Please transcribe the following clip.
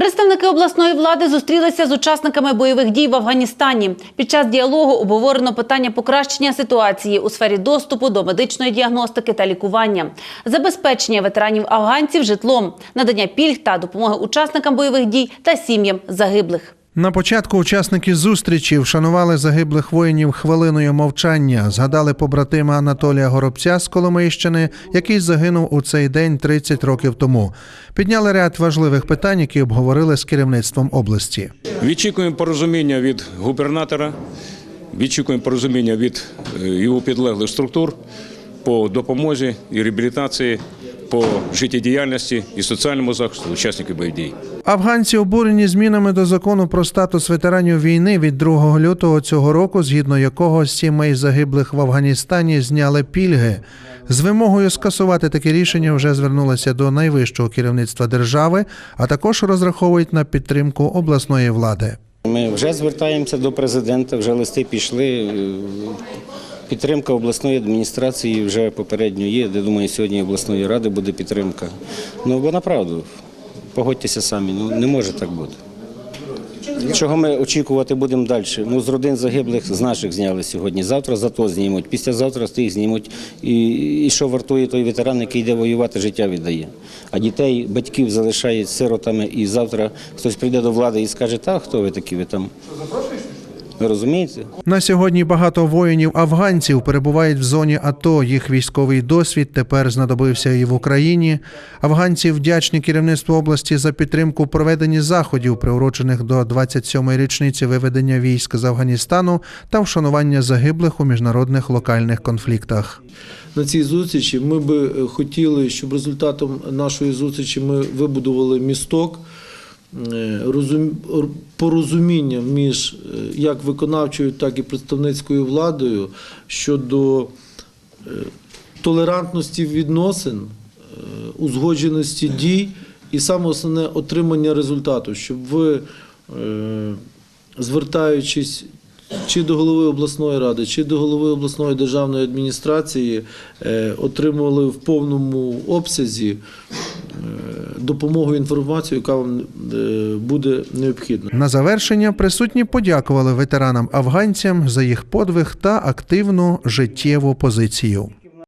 Представники обласної влади зустрілися з учасниками бойових дій в Афганістані. Під час діалогу обговорено питання покращення ситуації у сфері доступу до медичної діагностики та лікування, забезпечення ветеранів афганців житлом, надання пільг та допомоги учасникам бойових дій та сім'ям загиблих. На початку учасники зустрічі вшанували загиблих воїнів хвилиною мовчання. Згадали побратима Анатолія Горобця з Коломийщини, який загинув у цей день 30 років тому. Підняли ряд важливих питань, які обговорили з керівництвом області. Відчікуємо порозуміння від губернатора, відчікуємо порозуміння від е, його підлеглих структур по допомозі і реабілітації, по життєдіяльності і соціальному захисту учасників бойових дій. Афганці обурені змінами до закону про статус ветеранів війни від 2 лютого цього року, згідно якого сімей загиблих в Афганістані зняли пільги. З вимогою скасувати таке рішення вже звернулися до найвищого керівництва держави, а також розраховують на підтримку обласної влади. Ми вже звертаємося до президента, вже листи пішли. Підтримка обласної адміністрації вже попередньо є. Я думаю, сьогодні обласної ради буде підтримка. Ну, бо направду, погодьтеся самі, ну не може так бути. Чого ми очікувати будемо далі? Ну, з родин загиблих з наших зняли сьогодні. Завтра за то знімуть, післязавтра з тих знімуть. І, і що вартує той ветеран, який йде воювати, життя віддає. А дітей, батьків залишають сиротами, і завтра хтось прийде до влади і скаже, та хто ви такі ви там? Розумієте? На сьогодні багато воїнів афганців перебувають в зоні АТО. Їх військовий досвід тепер знадобився і в Україні. Афганці вдячні керівництву області за підтримку в проведенні заходів, приурочених до 27-ї річниці виведення військ з Афганістану та вшанування загиблих у міжнародних локальних конфліктах. на цій зустрічі. Ми би хотіли, щоб результатом нашої зустрічі ми вибудували місток порозуміння між е, як виконавчою, так і представницькою владою щодо е, толерантності відносин, е, узгодженості дій і саме основне отримання результату, щоб ви, е, звертаючись чи до голови обласної ради, чи до голови обласної державної адміністрації, е, отримували в повному обсязі е, допомогу інформацію, яка вам е, буде необхідна. На завершення присутні подякували ветеранам афганцям за їх подвиг та активну життєву позицію.